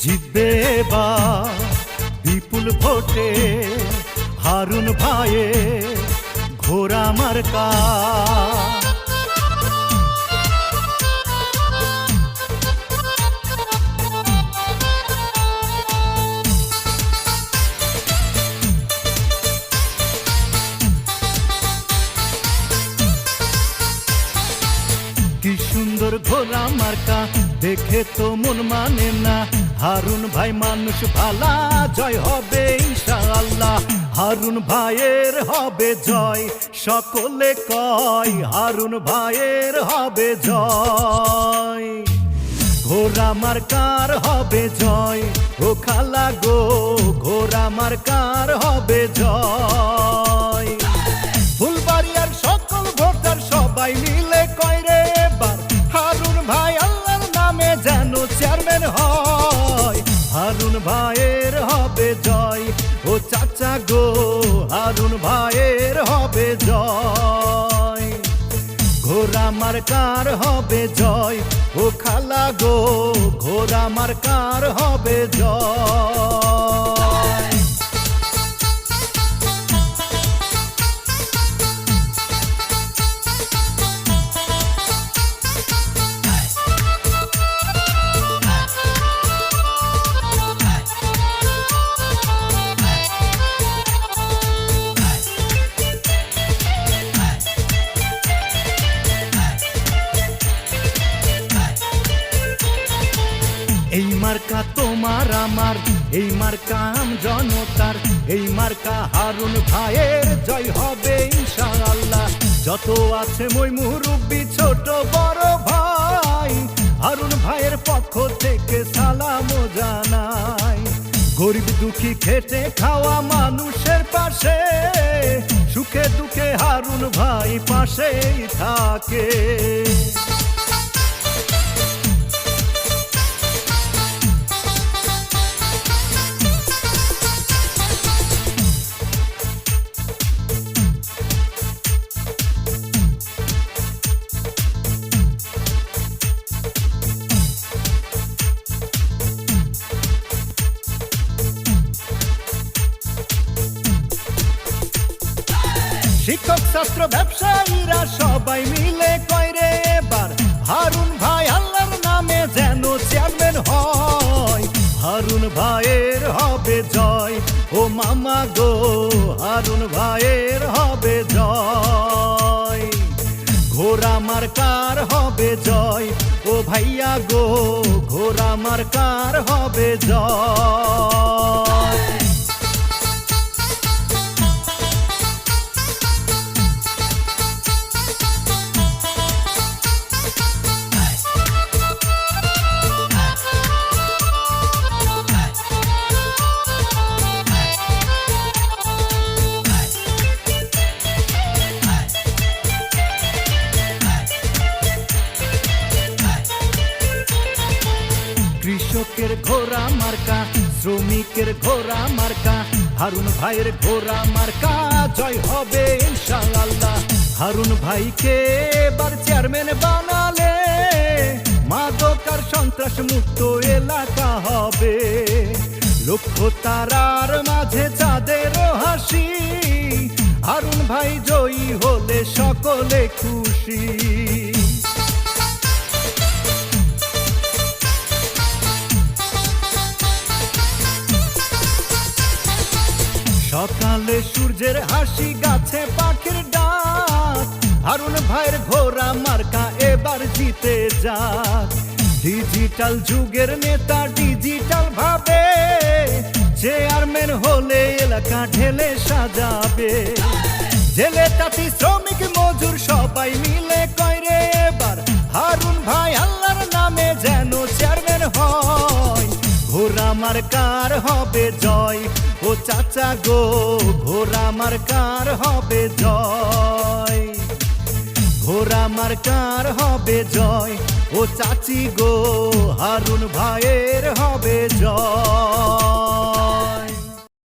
জিতবে বা? বিপুল ভোটে হারুন ভাইয়ে ঘোড়া মার্কা। কি সুন্দর ঘোড়া মার্কা, দেখে তো মন মানে না। হারুন ভাই মানুষ ভালা, জয় হবে ইনশাআল্লাহ। হারুন ভাইয়ের হবে জয়, সকলে কয় হারুন ভাইয়ের হবে জয়। ঘোড়া মার্কার হবে জয়, ও খালা গো, ঘোড়া মার্কার হবে জয়। ফুলবাড়িয়ার সকল ভোটার সবাই মিলে জয়। ও চাচা গো, হারুন ভাইয়ের হবে জয়। ঘোড়া মার্কার হবে জয়। ও খালা গো, ঘোড়া মার্কার হবে জয়। মার্কা, তোমার আমার। এই মার্কা আম জনতার। এই মার্কা হারুন ভাইয়ের জয় হবে ইনশাআল্লাহ। যত আছে মই মুরব্বি ছোট বড় ভাই, হারুন ভাইয়ের পক্ষ থেকে সালাম জানাই। গরিব দুঃখী খেটে খাওয়া মানুষের পাশে, সুখে দুঃখে হারুন ভাই পাশেই থাকে। শিক্ষক, ছাত্র, ব্যবসায়ীরা সবাই মিলে কয়রে এবার, হারুন ভাই আল্লাহর নামে যেন চেয়ারম্যান হয়। হারুন ভাইয়ের হবে জয়, ও মামা গো, হারুন ভাইয়ের হবে জয়। ঘোড়া মার্কার হবে জয়, ও ভাইয়া গো, ঘোড়া মার্কার হবে জয়। কৃষকের ঘোড়া মার্কা, শ্রমিকের ঘোড়া মার্কা, হারুন ভাইয়ের ঘোড়া মার্কা। জয় হবে ইনশাআল্লাহ। হারুন ভাইকে এবার চেয়ারম্যান বানালে মাদক আর সন্ত্রাস মুক্ত এলাকা হবে। লক্ষ্য তারার মাঝে চাঁদের হাসি, হারুন ভাই জয়ী হলে সকলে খুশি। সকালে সূর্যের হাসি, গাছে পাখির ডাক। হারুন ভাইয়ের ঘোড়া মার্কা এবার জিতে যাক। ডিজিটাল যুগের নেতা ডিজিটাল ভাবে চেয়ারম্যান হলে এলাকা ঢেলে সাজাবে। জেলে তাঁতি, শ্রমিক, মজুর সবাই মিলে কয়রে এবার। হারুন ভাই ঘোড়া মার্কার হবে জয়। ও চাচা গো ঘোড়া মার্কার হবে জয়। ঘোড়া মার্কার হবে জয়। ও চাচি গো, হারুন ভাইয়ের হবে জয়।